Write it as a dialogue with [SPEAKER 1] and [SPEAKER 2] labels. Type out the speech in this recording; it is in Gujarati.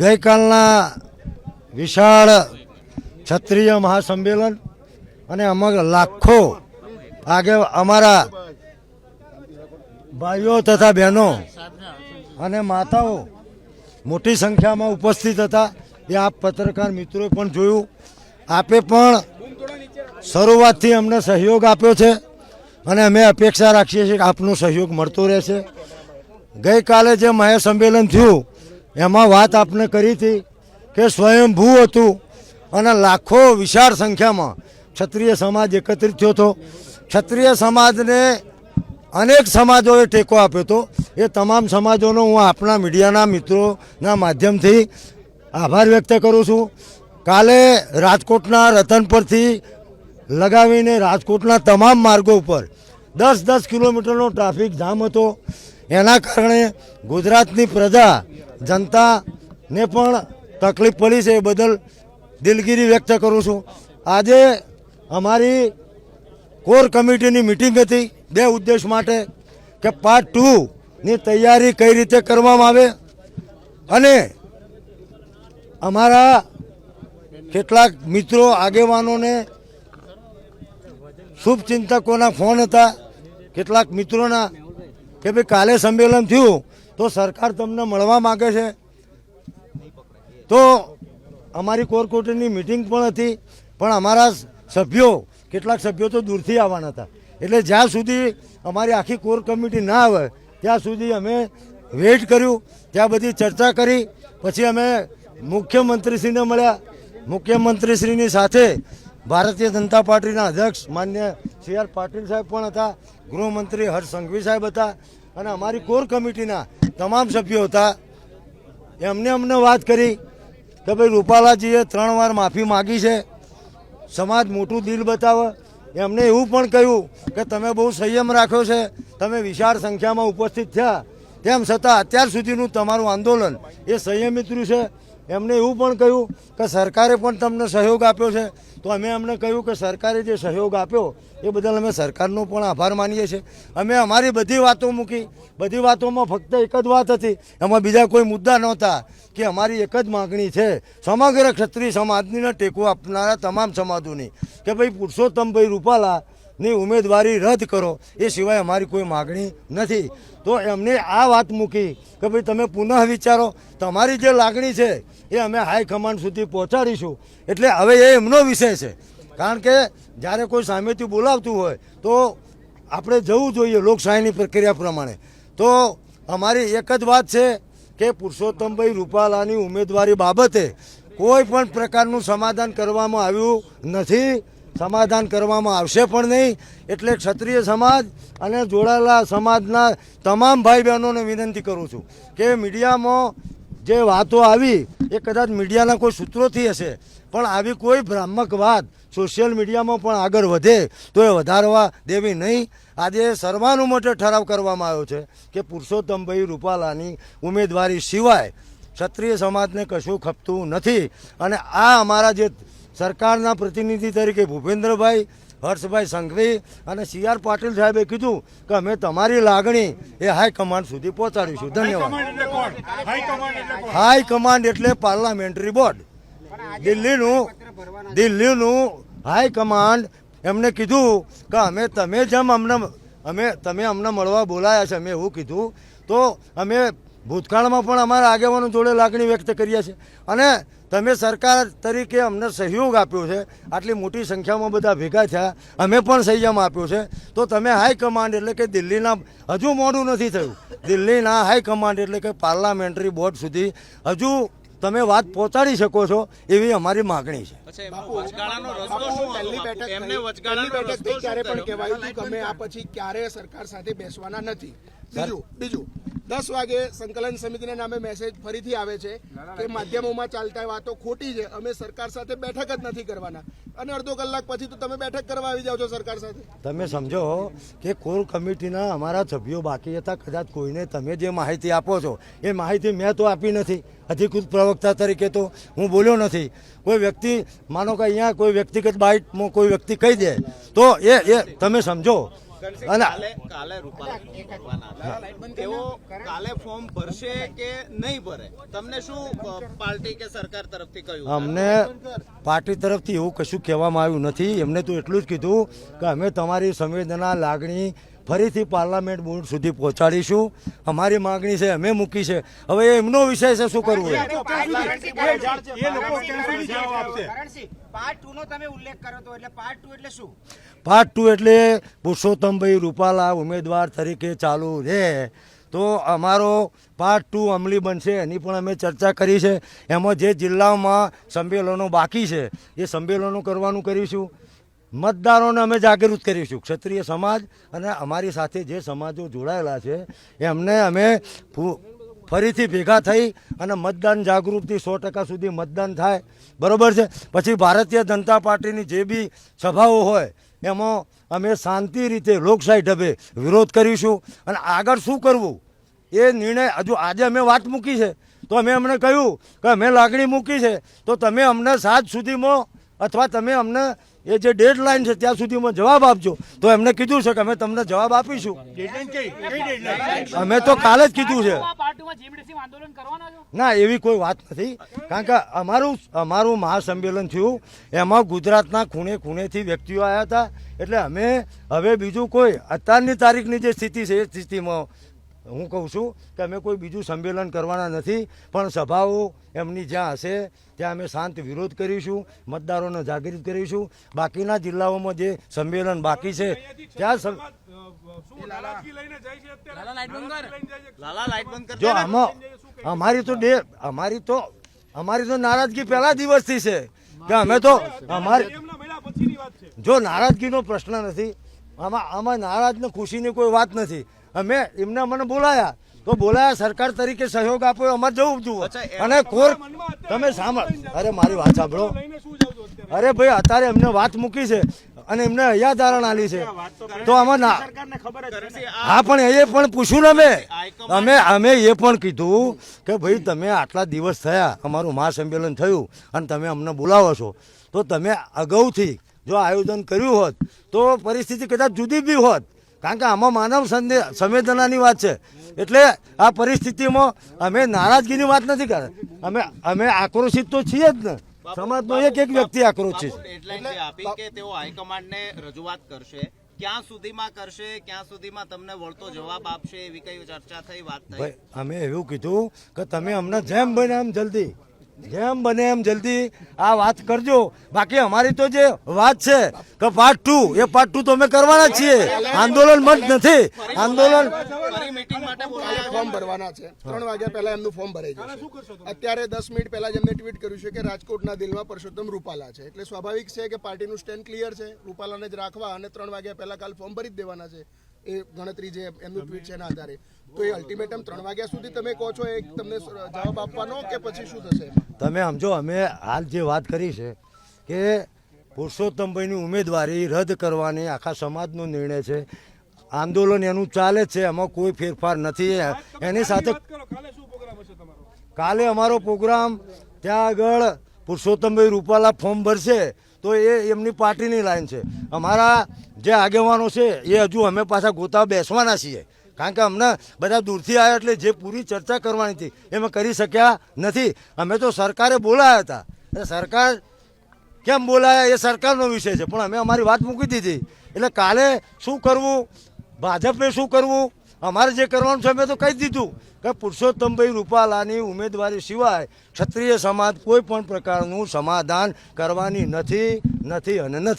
[SPEAKER 1] ગઈકાલના વિશાળ ક્ષત્રિય મહાસંમેલન અને અમારા લાખો આગે અમારા ભાઈઓ તથા બહેનો અને માતાઓ મોટી સંખ્યામાં ઉપસ્થિત હતા. એ આપ પત્રકાર મિત્રોએ પણ જોયું. આપે પણ શરૂઆતથી અમને સહયોગ આપ્યો છે અને અમે અપેક્ષા રાખીએ છીએ કે આપનો સહયોગ મળતો રહેશે. ગઈકાલે જે મહાસંમેલન થયું એમાં વાત આપને કરી હતી કે સ્વયંભૂ હતું અને લાખો વિશાળ સંખ્યામાં ક્ષત્રિય સમાજ એકત્રિત થયો હતો. ક્ષત્રિય સમાજને અનેક સમાજોએ ટેકો આપ્યો હતો. એ તમામ સમાજોનો હું આપણા મીડિયાના મિત્રોના માધ્યમથી આભાર વ્યક્ત કરું છું. કાલે રાજકોટના રતનપરથી લગાવીને રાજકોટના તમામ માર્ગો ઉપર દસ દસ કિલોમીટરનો ટ્રાફિક જામ હતો. એના કારણે ગુજરાતની પ્રજા જનતાને પણ તકલીફ પડી છે એ બદલ દિલગીરી વ્યક્ત કરું છું. આજે અમારી કોર કમિટીની મિટિંગ હતી બે ઉદ્દેશ માટે કે પાર્ટ ટુની તૈયારી કઈ રીતે કરવામાં આવે અને અમારા કેટલાક મિત્રો, આગેવાનોને શુભચિંતકોના ફોન હતા. કેટલાક મિત્રોના કે ભાઈ કાલે સંમેલન થયું તો સરકાર તમને મળવા માગે છે? તો અમારી કોર કોર્ટની મિટિંગ પણ હતી, પણ અમારા સભ્યો, કેટલાક સભ્યો તો દૂરથી આવવાના હતા. એટલે જ્યાં સુધી અમારી આખી કોર કમિટી ના આવે, ત્યાં સુધી અમે વેઇટ કર્યું, ત્યાં બધી ચર્ચા કરી, પછી અમે મુખ્યમંત્રીશ્રીને મળ્યા. મુખ્યમંત્રીશ્રીની સાથે ભારતીય જનતા પાર્ટીના અધ્યક્ષ માન્ય સી આર પાટીલ સાહેબ પણ હતા, ગૃહમંત્રી હર્ષ સંઘવી સાહેબ હતા અને અમારી કોર કમિટીના તમામ સભ્યો હતા, એમને અમને વાત કરી કે ભાઈ રૂપાલાજીએ ત્રણ વાર માફી માગી છે, સમાજ મોટું દિલ બતાવે. એમને એવું પણ કહ્યું કે તમે બહુ સંયમ રાખ્યો છે, તમે વિશાળ સંખ્યામાં ઉપસ્થિત થયા. તેમ છતાં અત્યાર સુધીનું તમારું આંદોલન એ સંયમિત રહ્યું છે. એમને એવું પણ કહ્યું કે સરકારે પણ તમને સહયોગ આપ્યો છે. તો અમે અમને કહ્યું કે સરકારે જે સહયોગ આપ્યો, એ બદલ અમે સરકારનો પણ આભાર માનીએ છીએ. અમે અમારી બધી વાતો મૂકી, બધી વાતોમાં ફક્ત એક જ વાત હતી. એમાં બીજા કોઈ મુદ્દા નહોતા કે અમારી એક જ માગણી છે. સમગ્ર ક્ષત્રિય સમાજને ટેકો આપનારા તમામ સમાજોની કે ભાઈ પુરુષોત્તમભાઈ રૂપાલા ની ઉમેદવારી રદ કરો. એ સિવાય અમારી કોઈ માગણી નથી. તો એમને આ વાત મૂકી કે ભાઈ તમે પુનઃ વિચારો. તમારી જે લાગણી છે એ અમે હાઈકમાન્ડ સુધી પહોંચાડીશું. એટલે હવે એ એમનો વિષય છે. કારણ કે જ્યારે કોઈ સામેથી બોલાવતું હોય, તો આપણે જવું જોઈએ લોકશાહીની પ્રક્રિયા પ્રમાણે. તો અમારી એક જ વાત છે કે પુરુષોત્તમભાઈ રૂપાલાની ઉમેદવારી બાબતે કોઈ પણ પ્રકારનું સમાધાન કરવામાં આવ્યું નથી. સમાધાન કરવામાં આવશે પણ નહીં. એટલે ક્ષત્રિય સમાજ અને જોડાયેલા સમાજના તમામ ભાઈ બહેનોને વિનંતી કરું છું કે મીડિયામાં જે વાતો આવી, એ કદાચ મીડિયાના કોઈ સૂત્રોથી હશે. પણ આવી કોઈ ભ્રામક વાત સોશિયલ મીડિયામાં પણ આગળ વધે, તો એ વધારવા દેવી નહીં. આજે સર્વાનુમતે ઠરાવ કરવામાં આવ્યો છે કે પુરુષોત્તમભાઈ રૂપાલાની ઉમેદવારી સિવાય ક્ષત્રિય સમાજને કશું ખપતું નથી. અને આ અમારા જે સરકારના પ્રતિનિધિ તરીકે ભૂપેન્દ્રભાઈ હર્ષભાઈ સંઘવી અને સી આર પાટીલ સાહેબે કીધું કે અમે તમારી લાગણી એ હાઈકમાન્ડ સુધી પહોંચાડીશું. ધન્યવાદ. હાઈ કમાન્ડ એટલે પાર્લામેન્ટરી બોર્ડ દિલ્હીનું દિલ્હીનું હાઈ કમાન્ડ એમને કીધું કે અમે તમે જેમ અમને અમે તમે અમને મળવા બોલાયા છે અમે એવું કીધું તો અમે ભૂતકાળમાં પણ અમારા આગેવાનો જોડે લાગણી વ્યક્ત કરીએ છીએ. અને તમે સરકાર તરીકે અમને સહયોગ આપ્યો છે આટલી મોટી સંખ્યામાં બધા ભેગા થયા અમે પણ સંયમ આપ્યો છે. તો તમે હાઈકમાન્ડ એટલે કે દિલ્હીના હજુ મોડું નથી થયું. દિલ્હીના હાઈકમાન્ડ એટલે કે પાર્લામેન્ટરી બોર્ડ સુધી હજુ તમે વાત પહોંચાડી શકો છો એવી અમારી માગણી છે?
[SPEAKER 2] બેઠક ત્યારે પણ? કહેવાયું કે અમે આ પછી ક્યારે સરકાર સાથે બેસવાના નથી. બીજું બીજું. દસ વાગે સંકલન સમિતિના નામે મેસેજ ફરીથી આવે છે કે માધ્યમોમાં ચાલતા વાતો ખોટી છે. અમે સરકાર સાથે બેઠક જ નથી કરવાના. અને અડધો કલાક પછી તો તમે બેઠક કરવા આવી જાઓ છો સરકાર સાથે.
[SPEAKER 1] તમે સમજો કે કોર કમિટીના અમારા સભ્યો બાકી હતા કદાચ કોઈને તમે જે માહિતી આપો છો એ માહિતી મેં તો આપી નથી. અધિકૃત પ્રવક્તા તરીકે તો હું બોલ્યો નથી. કોઈ વ્યક્તિ માનો કે અહીંયા કોઈ વ્યક્તિગત બાઇટમાં કોઈ વ્યક્તિ કહી દે તો એ એ તમે સમજો. અને
[SPEAKER 3] કાલે. તેઓ કાલે ફોર્મ ભરશે કે નહીં ભરે? તમને શું પાર્ટી કે સરકાર તરફથી કહ્યું?
[SPEAKER 1] અમને પાર્ટી તરફથી એવું કશું કહેવામાં આવ્યું નથી. એમને તો એટલું જ કીધું કે અમે તમારી સંવેદના લાગણી ફરીથી પાર્લામેન્ટ બોર્ડ સુધી પહોંચાડીશું. અમારી માગણી છે અમે મૂકી છે. હવે એમનો વિષય છે શું કરવું
[SPEAKER 4] પાર્ટ ટુ નો તમે ઉલ્લેખ કરો તો એટલે પાર્ટ ટુ એટલે શું?
[SPEAKER 1] પાર્ટ ટુ એટલે પુરુષોત્તમભાઈ રૂપાલા ઉમેદવાર તરીકે ચાલુ રહે તો અમારો પાર્ટ ટુ અમલી બનશે, એની પણ અમે ચર્ચા કરી છે. એમાં જે જિલ્લાઓમાં સંમેલનો બાકી છે, એ સંમેલનો કરવાનું કરીશું. મતદારોને અમે જાગૃત કરીશું. ક્ષત્રિય સમાજ અને અમારી સાથે જે સમાજો જોડાયેલા છે, એમને અમે ફરીથી ભેગા થઈ અને મતદાન જાગૃતિ સો ટકા સુધી મતદાન થાય. બરાબર છે? પછી ભારતીય જનતા પાર્ટીની જે બી સભાઓ હોય એમાં અમે શાંતિ રીતે લોકશાહી ઢબે વિરોધ કરીશું અને આગળ શું કરવું? એ નિર્ણય હજુ આજે અમે વાત મૂકી છે. તો અમે અમને કહ્યું કે અમે લાગણી મૂકી છે. તો તમે અમને સાંજ સુધીમાં અથવા તમે અમને એ જે ડેડ લાઈન છે ત્યાં સુધીમાં જવાબ આપજો. તો એમને કીધું છે કે અમે તમને જવાબ આપીશું. અમે તો કાલે જ કીધું છે.
[SPEAKER 5] આ પાર્ટીમાં જીમડીસી આંદોલન કરવાના છો?
[SPEAKER 1] ના એવી કોઈ વાત નથી. કારણ કે અમારું અમારું મહાસંમેલન થયું. એમાં ગુજરાતના ખૂણે ખૂણેથી વ્યક્તિઓ આવ્યા હતા. એટલે અમે હવે બીજું કોઈ. અત્યારની તારીખની જે સ્થિતિ છે એ સ્થિતિમાં હું કહું છું કે અમે કોઈ બીજું સંમેલન કરવાના નથી પણ સભાઓ એમની જ્યાં હશે ત્યાં અમે શાંત વિરોધ કરીશું મતદારોને જાગૃત કરીશું. બાકીના જિલ્લાઓમાં જે સંમેલન બાકી છે ત્યાં સમ-
[SPEAKER 3] લાલા લાઈટ બંધ
[SPEAKER 1] જો આમાં અમારી તો ડે અમારી તો અમારી તો નારાજગી પહેલા દિવસથી છે. કે અમે તો અમારી જો નારાજગીનો પ્રશ્ન નથી આમાં આમાં નારાજ ને ખુશીની કોઈ વાત નથી. અમે એમને મને બોલાયા. તો બોલાયા સરકાર તરીકે સહયોગ આપ્યો અમારે જવું જુઓ. અને કોર તમે સાંભળ. અરે મારી વાત સાંભળો. અરે ભાઈ અત્યારે એમને વાત મૂકી છે અને એમને અહીંયા ધારણ આલી છે. તો આમાં ના હા પણ એ પણ પૂછ્યું ને અમે. અમે અમે એ પણ કીધું કે ભાઈ તમે આટલા દિવસ થયા અમારું મહાસંમેલન થયું અને તમે અમને બોલાવો છો. તો તમે અગાઉથી જો આયોજન કર્યું હોત તો પરિસ્થિતિ કદાચ જુદી બી હોત. કારણ કે આમાં માનવ સંવેદનાની વાત છે. એટલે આ પરિસ્થિતિમાં અમે નારાજગીની વાત નથી કરતા અમે અમે આક્રોશિત તો છીએ જ ને. સમાજનો એક એક વ્યક્તિ આક્રોશિત
[SPEAKER 3] છે. ડેડલાઈન આપી કે તેઓ હાઈકમાન્ડને રજૂઆત કરશે. ક્યાં સુધીમાં કરશે ક્યાં સુધીમાં તમને વળતો જવાબ આપશે એવી કઈ ચર્ચા થઈ વાત થઈ?
[SPEAKER 1] અમે એવું કીધું કે તમે અમને જેમ બને એમ જલ્દી. જેમ બને એમ જલ્દી આ વાત કરજો. બાકી અમારી તો જે વાત છે કે પાર્ટ ટુ એ પાર્ટ ટુ તો અમે કરવાના જ છીએ. આંદોલન મત નથી. આંદોલન
[SPEAKER 3] ફરી મીટિંગ માટે
[SPEAKER 2] કાલે
[SPEAKER 3] બોલાયા
[SPEAKER 2] ફોર્મ ભરવાના છે. ત્રણ વાગ્યા પહેલા એમનું ફોર્મ ભરાઈ જશે. અત્યારે દસ મિનિટ પહેલા જ એમને ટ્વીટ કર્યું છે કે રાજકોટના દિલમાં પરસોત્તમ રૂપાલા છે. એટલે સ્વાભાવિક છે કે પાર્ટીનું સ્ટેન્ડ ક્લિયર છે. રૂપાલાને જ રાખવા અને ત્રણ વાગ્યા પહેલા કાલ ફોર્મ ભરી જ દેવાના છે. એ ગણતરી જે એમનું ટ્વીટ છે એના આધારે. તો એ અલ્ટિમેટમ ત્રણ વાગ્યા સુધી તમે કહો છો એ તમને જવાબ આપવાનો કે પછી શું થશે
[SPEAKER 1] તમે સમજો અમે હાલ જે વાત કરી છે કે પુરુષોત્તમભાઈની ઉમેદવારી રદ કરવાની આખા સમાજનો નિર્ણય છે. આંદોલન એનું ચાલે જ છે એમાં કોઈ ફેરફાર નથી. એની સાથે કાલે અમારો પ્રોગ્રામ ત્યાં આગળ પુરુષોત્તમભાઈ રૂપાલા ફોર્મ ભરશે. તો એ એમની પાર્ટીની લાઈન છે. અમારા જે આગેવાનો છે, એ હજુ અમે પાછા ગોતા બેસવાના છીએ. કારણ કે અમને બધા દૂરથી આવ્યા એટલે જે પૂરી ચર્ચા કરવાની હતી, એ અમે કરી શક્યા નથી. અમે તો સરકારે બોલાયા હતા. સરકાર કેમ બોલાયા, એ સરકારનો વિષય છે. પણ અમે અમારી વાત મૂકી દીધી. એટલે કાલે શું કરવું? ભાજપે શું કરવું? અમારે જે કરવાનું છે અમે તો કહી દીધું કે પુરુષોત્તમભાઈ રૂપાલાની ઉમેદવારી સિવાય ક્ષત્રિય સમાજ કોઈ પણ પ્રકારનું સમાધાન કરવાની નથી નથી અને નથી.